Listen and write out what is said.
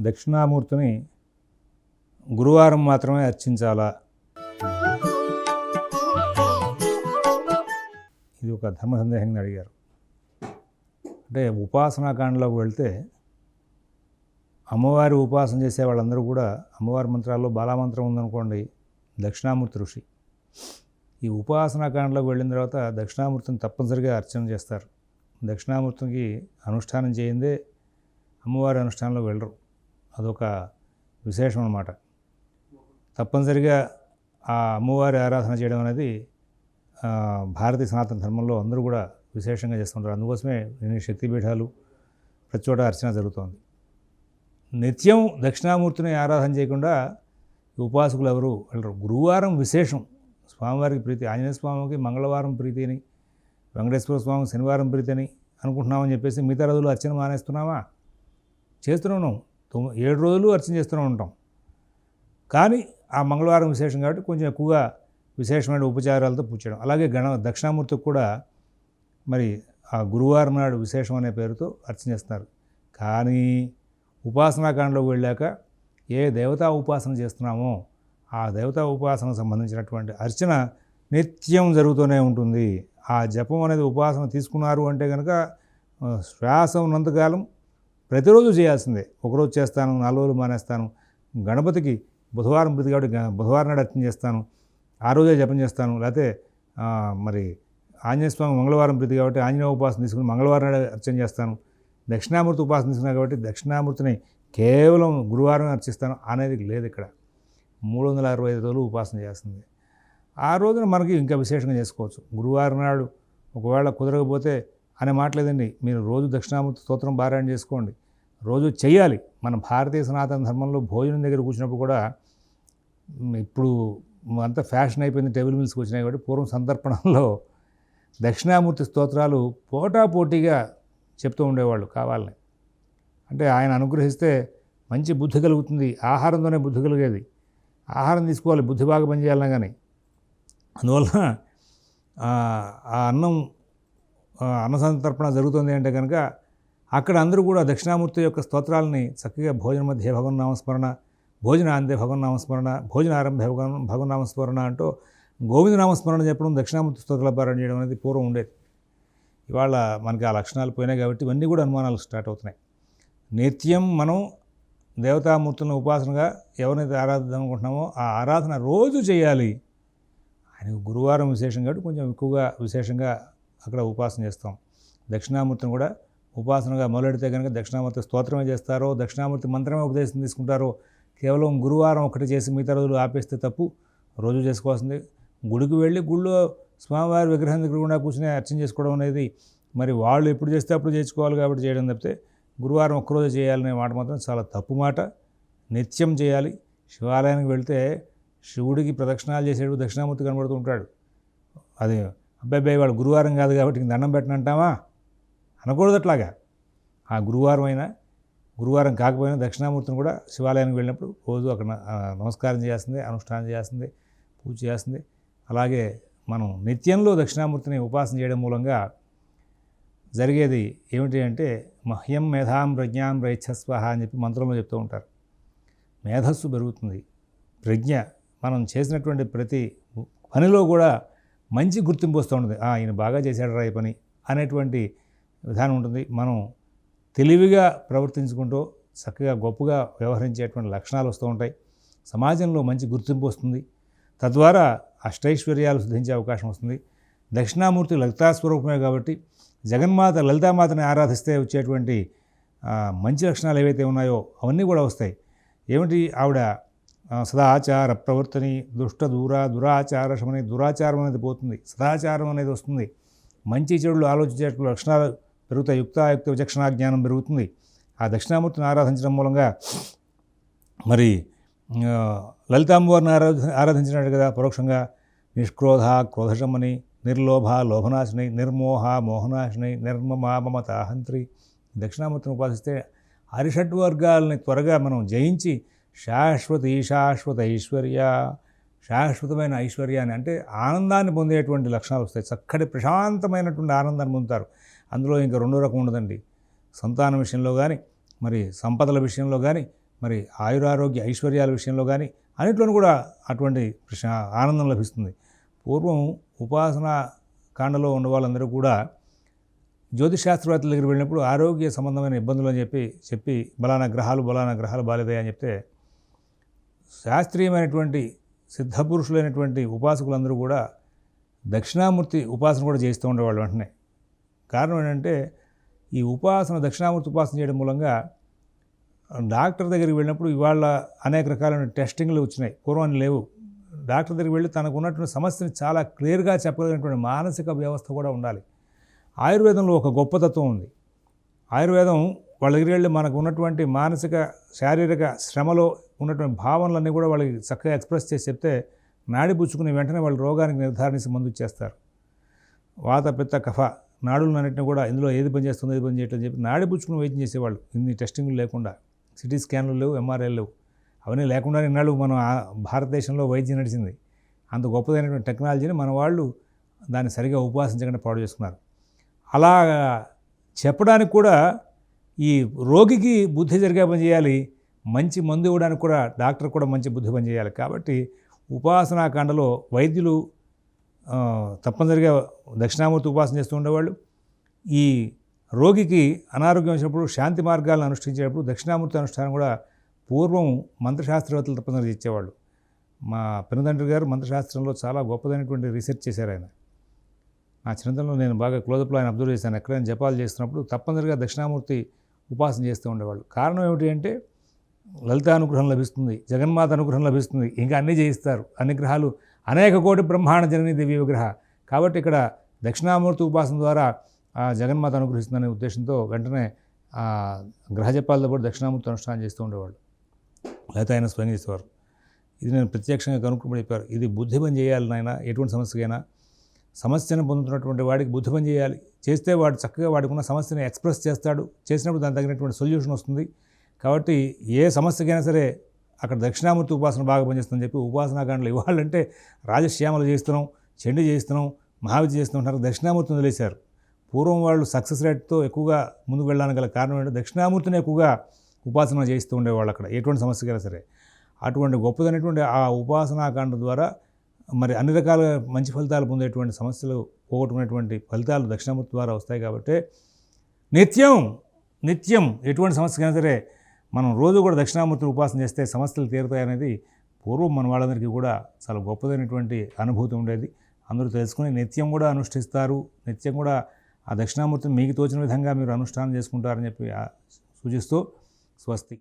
దక్షిణామూర్తిని గురువారం మాత్రమే అర్చించాలా? ఇది ఒక ధర్మ సందేహంగా అడిగారు. అంటే ఉపాసనాకాండలోకి వెళ్తే అమ్మవారి ఉపాసన చేసే వాళ్ళందరూ కూడా అమ్మవారి మంత్రాల్లో బాలామంత్రం ఉందనుకోండి దక్షిణామూర్తి ఋషి. ఈ ఉపాసనాకాండలోకి వెళ్ళిన తర్వాత దక్షిణామూర్తిని తప్పనిసరిగా అర్చన చేస్తారు. దక్షిణామూర్తికి అనుష్ఠానం చేయిందే అమ్మవారి అనుష్ఠానంలో వెళ్ళరు. అదొక విశేషం అన్నమాట తప్పనిసరిగా ఆ అమ్మవారి ఆరాధన చేయడం అనేది భారతీయ సనాతన ధర్మంలో అందరూ కూడా విశేషంగా చేస్తుంటారు. అందుకోసమే ఎన్ని శక్తిపీఠాలు ప్రతి చోట అర్చన జరుగుతోంది. నిత్యం దక్షిణామూర్తిని ఆరాధన చేయకుండా ఉపాసకులు ఎవరు వెళ్ళరు. గురువారం విశేషం. స్వామివారికి ప్రీతి ఆంజనేయ స్వామికి మంగళవారం ప్రీతి అని వెంకటేశ్వర స్వామికి శనివారం ప్రీతి అని అనుకుంటున్నామని చెప్పేసి మిగతా రోజులు అర్చన మానేస్తున్నామా? చేస్తున్నాం ఏడు రోజులు అర్చన చేస్తూనే ఉంటాం. కానీ ఆ మంగళవారం విశేషం కాబట్టి కొంచెం ఎక్కువగా విశేషమైన ఉపచారాలతో పూజ చేయడం. అలాగే గణ దక్షిణామూర్తికి కూడా మరి ఆ గురువారం నాడు విశేషం అనే పేరుతో అర్చన చేస్తున్నారు. కానీ ఉపాసనాకాండలోకి వెళ్ళాక ఏ దేవతా ఉపాసన చేస్తున్నామో ఆ దేవతా ఉపాసనకు సంబంధించినటువంటి అర్చన నిత్యం జరుగుతూనే ఉంటుంది. ఆ జపం అనేది ఉపాసన తీసుకున్నారు అంటే కనుక శ్వాసం ఉన్నంతకాలం ప్రతిరోజు చేయాల్సిందే. ఒకరోజు చేస్తాను నాలుగు రోజులు మానేస్తాను. గణపతికి బుధవారం ప్రతి కాబట్టి బుధవారం నాడు అర్చన చేస్తాను. ఆ రోజే జపం చేస్తాను. లేకపోతే మరి ఆంజనేయస్వామి మంగళవారం ప్రతి కాబట్టి ఆంజనేయ ఉపాసన తీసుకుని మంగళవారం నాడు అర్చన చేస్తాను. దక్షిణామూర్తి ఉపాసన తీసుకున్నా కాబట్టి దక్షిణామూర్తిని కేవలం గురువారం అర్చిస్తాను అనేది లేదు ఇక్కడ. మూడు వందల అరవై ఐదు రోజులు ఉపాసన చేస్తుంది ఆ రోజున మనకి ఇంకా విశేషంగా చేసుకోవచ్చు. గురువారం నాడు ఒకవేళ కుదరకపోతే అనే మాట లేదండి మీరు రోజు దక్షిణామూర్తి స్తోత్రం పారాయణ చేసుకోండి. రోజు చేయాలి మన భారతీయ సనాతన ధర్మంలో భోజనం దగ్గర కూర్చున్నప్పుడు కూడా ఇప్పుడు అంతా ఫ్యాషన్ అయిపోయింది టేబుల్ మిల్స్కి వచ్చినాయి కాబట్టి పూర్వం సందర్పణంలో దక్షిణామూర్తి స్తోత్రాలు పోటాపోటీగా చెప్తూ ఉండేవాళ్ళు కావాలని. అంటే ఆయన అనుగ్రహిస్తే మంచి బుద్ధి కలుగుతుంది ఆహారంతోనే బుద్ధి కలిగేది. ఆహారం తీసుకోవాలి బుద్ధి బాగా పనిచేయాలన్నా కానీ అందువల్ల ఆ అన్నం అన్న సంతర్పణ జరుగుతుంది అంటే కనుక అక్కడ అందరూ కూడా దక్షిణామూర్తి యొక్క స్తోత్రాలని చక్కగా భోజన మధ్య భగవన్ నామస్మరణ భోజన అంతే భగవన్ నామస్మరణ భోజన ఆరంభ భగవన్ నామస్మరణ అంటూ గోవింద నామస్మరణ చెప్పడం దక్షిణామూర్తి స్తోత్రాల పారాయణ చేయడం అనేది పూర్వం ఉండేది. ఇవాళ మనకి ఆ లక్షణాలు పోయినాయి కాబట్టి ఇవన్నీ కూడా అనుమానాలు స్టార్ట్ అవుతున్నాయి. నిత్యం మనం దేవతామూర్తులను ఉపాసనగా ఎవరినైతే ఆరాధిద్దాం అనుకుంటున్నామో ఆ ఆరాధన రోజు చేయాలి. ఆయన గురువారం విశేషం కాబట్టి కొంచెం ఎక్కువగా విశేషంగా అక్కడ ఉపాసన చేస్తాం. దక్షిణామూర్తిని కూడా ఉపాసనగా మొదలెడితే కనుక దక్షిణామూర్తి స్తోత్రమే చేస్తారో దక్షిణామూర్తి మంత్రమే ఉపదేశం తీసుకుంటారో కేవలం గురువారం ఒకటి చేసి మిగతా రోజులు ఆపేస్తే తప్పు రోజు చేసుకోవాల్సింది. గుడికి వెళ్ళి గుళ్ళో స్వామివారి విగ్రహం దగ్గర కూడా కూర్చొని అర్చన చేసుకోవడం అనేది మరి వాళ్ళు ఎప్పుడు చేస్తే అప్పుడు చేసుకోవాలి కాబట్టి చేయడం తప్పితే గురువారం ఒక్కరోజు చేయాలనే మాట మాత్రం చాలా తప్పు మాట. నిత్యం చేయాలి. శివాలయానికి వెళ్తే శివుడికి ప్రదక్షిణాలు చేసేడు దక్షిణామూర్తి కనబడుతూ ఉంటాడు. అది అబ్బాయి వాడు గురువారం కాదు కాబట్టి దండం పెట్టనంటామా అనకూడదు అట్లాగా ఆ గురువారం అయినా గురువారం కాకపోయినా దక్షిణామూర్తిని కూడా శివాలయానికి వెళ్ళినప్పుడు రోజు అక్కడ నమస్కారం చేయాల్సిందే అనుష్ఠానం చేయాల్సిందే పూజ చేయాల్సిందే. అలాగే మనం నిత్యంలో దక్షిణామూర్తిని ఉపాసన చేయడం మూలంగా జరిగేది ఏమిటి అంటే మహ్యం మేధాం ప్రజ్ఞాం రైచ్ఛస్వహ అని చెప్పి మంత్రంలో చెప్తూ ఉంటారు. మేధస్సు పెరుగుతుంది. ప్రజ్ఞ మనం చేసినటువంటి ప్రతి పనిలో కూడా మంచి గుర్తింపు వస్తూ ఉంటుంది. ఆయన బాగా చేశాడు రా ఈ పని అనేటువంటి విధానం ఉంటుంది. మనం తెలివిగా ప్రవర్తించుకుంటూ చక్కగా గొప్పగా వ్యవహరించేటువంటి లక్షణాలు వస్తూ ఉంటాయి. సమాజంలో మంచి గుర్తింపు వస్తుంది. తద్వారా అష్టైశ్వర్యాలు సిద్ధించే అవకాశం వస్తుంది. దక్షిణామూర్తి లలితాస్వరూపమే కాబట్టి జగన్మాత లలితామాతని ఆరాధిస్తే వచ్చేటువంటి మంచి లక్షణాలు ఏవైతే ఉన్నాయో అవన్నీ కూడా వస్తాయి. ఏమిటి? ఆవిడ సదాచార ప్రవర్తని దుష్ట దూర దురాచార శమని దురాచారం అనేది పోతుంది. సదాచారం అనేది వస్తుంది. మంచి చెడులు ఆలోచించేటువంటి లక్షణాలు పెరుగుతాయి. యుక్తాయుక్త విచక్షణా జ్ఞానం పెరుగుతుంది. ఆ దక్షిణామూర్తిని ఆరాధించడం మూలంగా మరి లలితాంబవారిని ఆరాధ ఆరాధించినట్టు కదా పరోక్షంగా. నిష్క్రోధ క్రోధశమని నిర్లోభ లోభనాశిని నిర్మోహ మోహనాశిని నిర్మమా మమతాహంత్రి దక్షిణామూర్తిని ఉపాసిస్తే హరిషడ్ వర్గాలని త్వరగా మనం జయించి శాశ్వత శాశ్వత ఐశ్వర్య శాశ్వతమైన ఐశ్వర్యాన్ని అంటే ఆనందాన్ని పొందేటువంటి లక్షణాలు వస్తాయి. చక్కటి ప్రశాంతమైనటువంటి ఆనందాన్ని పొందుతారు. అందులో ఇంకా రెండో రకం ఉండదండి. సంతానం విషయంలో కానీ మరి సంపదల విషయంలో కానీ మరి ఆయురారోగ్య ఐశ్వర్యాల విషయంలో కానీ అన్నిట్లోనూ కూడా అటువంటి ఆనందం లభిస్తుంది. పూర్వం ఉపాసన కాండలో ఉన్న వాళ్ళందరూ కూడా జ్యోతిశాస్త్రవేత్తల దగ్గర వెళ్ళినప్పుడు ఆరోగ్య సంబంధమైన ఇబ్బందులు అని చెప్పి చెప్పి బలానా గ్రహాలు బలానా గ్రహాలు బాలేదాయి అని చెప్తే శాస్త్రీయమైనటువంటి సిద్ధపురుషులైనటువంటి ఉపాసకులందరూ కూడా దక్షిణామూర్తి ఉపాసన కూడా చేస్తూ ఉండేవాళ్ళు వెంటనే. కారణం ఏంటంటే ఈ ఉపాసన దక్షిణామూర్తి ఉపాసన చేయడం మూలంగా డాక్టర్ దగ్గరికి వెళ్ళినప్పుడు ఇవాళ అనేక రకాలైన టెస్టింగ్లు వచ్చినాయి. పూర్వం లేవు. డాక్టర్ దగ్గరికి వెళ్ళి తనకు ఉన్నటువంటి సమస్యని చాలా క్లియర్గా చెప్పగలిగినటువంటి మానసిక వ్యవస్థ కూడా ఉండాలి. ఆయుర్వేదంలో ఒక గొప్పతత్వం ఉంది. ఆయుర్వేదం వాళ్ళ దగ్గరికి వెళ్ళి మనకు ఉన్నటువంటి మానసిక శారీరక శ్రమలో ఉన్నటువంటి భావనలన్నీ కూడా వాళ్ళకి చక్కగా ఎక్స్ప్రెస్ చేసి చెప్తే నాడి పుచ్చుకుని వెంటనే వాళ్ళు రోగానికి నిర్ధారణించి మందు ఇచ్చేస్తారు. వాత పిత్త కఫ నాడులన్నింటినీ కూడా ఇందులో ఏది పని చేస్తుందో ఏది పని చేయట్లేదు చెప్పి నాడి పుచ్చుకుని వైద్యం చేసేవాళ్ళు. ఇన్ని టెస్టింగ్లు లేకుండా సిటీ స్కాన్లు లేవు ఎంఆర్ఐలు లేవు. అవన్నీ లేకుండా ఇన్నాళ్ళు మనం ఆ- భారతదేశంలో వైద్యం నడిచింది. అంత గొప్పదైనటువంటి టెక్నాలజీని మన వాళ్ళు దాన్ని సరిగా ఉపాసించకుండా పాడు చేసుకున్నారు. అలా చెప్పడానికి కూడా ఈ రోగికి బుద్ధి జరిగే పని చేయాలి మంచి మందు ఇవ్వడానికి కూడా డాక్టర్ కూడా మంచి బుద్ధి పని చేయాలి. కాబట్టి ఉపాసనాకాండలో వైద్యులు తప్పనిసరిగా దక్షిణామూర్తి ఉపాసన చేస్తూ ఉండేవాళ్ళు. ఈ రోగికి అనారోగ్యం వచ్చినప్పుడు శాంతి మార్గాలను అనుష్ఠించేటప్పుడు దక్షిణామూర్తి అనుష్ఠానం కూడా పూర్వం మంత్రశాస్త్రవేత్తలు తప్పనిసరిగా ఇచ్చేవాళ్ళు. మా పినదండ్రి గారు మంత్రశాస్త్రంలో చాలా గొప్పదైనటువంటి రీసెర్చ్ చేశారు ఆయన. నా చిన్నతనంలో నేను బాగా క్లోజప్లో ఆయన అబ్జర్వ్ చేశాను. ఎక్కడైనా జపాలు చేస్తున్నప్పుడు తప్పనిసరిగా దక్షిణామూర్తి ఉపాసన చేస్తూ ఉండేవాళ్ళు. కారణం ఏమిటి అంటే లలిత అనుగ్రహం లభిస్తుంది జగన్మాత అనుగ్రహం లభిస్తుంది ఇంకా అన్నీ చేయిస్తారు. అన్ని గ్రహాలు అనేక కోటి బ్రహ్మాండ జనని దివ్య విగ్రహ. కాబట్టి ఇక్కడ దక్షిణామూర్తి ఉపాసన ద్వారా జగన్మాత అనుగ్రహిస్తుందనే ఉద్దేశంతో వెంటనే గ్రహజపాలతో పాటు దక్షిణామూర్తి అనుష్ఠానం చేస్తూ ఉండేవాళ్ళు. లేకపోతే ఆయన స్వయం చేసేవారు. ఇది నేను ప్రత్యక్షంగా కనుక్కుని చెప్పారు. ఇది బుద్ధి పని చేయాలి నాయన ఎటువంటి సమస్యకైనా. సమస్యను పొందుతున్నటువంటి వాడికి బుద్ధి పని చేయాలి. చేస్తే వాడు చక్కగా వాడుకున్న సమస్యను సమస్యని ఎక్స్ప్రెస్ చేస్తాడు. చేసినప్పుడు దానికి తగినటువంటి సొల్యూషన్ వస్తుంది. కాబట్టి ఏ సమస్యకైనా సరే అక్కడ దక్షిణామూర్తి ఉపాసన బాగా పనిచేస్తుందని చెప్పి ఉపాసనా కాండలు ఇవ్వాలంటే రాజశ్యామలు చేస్తున్నాం చెండి చేస్తున్నాం మహావిద్య చేస్తున్నాం దక్షిణామూర్తిని వదిలేశారు. పూర్వం వాళ్ళు సక్సెస్ రేట్తో ఎక్కువగా ముందుకు వెళ్ళడానికి గల కారణం ఏంటంటే దక్షిణామూర్తిని ఎక్కువగా ఉపాసన చేస్తూ ఉండేవాళ్ళు అక్కడ. ఎటువంటి సమస్యకైనా సరే. అటువంటి గొప్పదైనటువంటి ఆ ఉపాసనాకాండ ద్వారా మరి అన్ని రకాల మంచి ఫలితాలు పొందేటువంటి సమస్యలు పోగొట్టుకునేటువంటి ఫలితాలు దక్షిణామూర్తి ద్వారా వస్తాయి కాబట్టి నిత్యం నిత్యం ఎటువంటి సమస్యకైనా సరే మనం రోజు కూడా దక్షిణామూర్తిని ఉపాసన చేస్తే సమస్యలు తీరుతాయి అనేది పూర్వం మన వాళ్ళందరికీ కూడా చాలా గొప్పదైనటువంటి అనుభూతి ఉండేది. అందరూ తెలుసుకుని నిత్యం కూడా అనుష్ఠిస్తారు. నిత్యం కూడా ఆ దక్షిణామూర్తిని మీకు తోచిన విధంగా మీరు అనుష్ఠానం చేసుకుంటారని చెప్పి సూచిస్తూ స్వస్తి.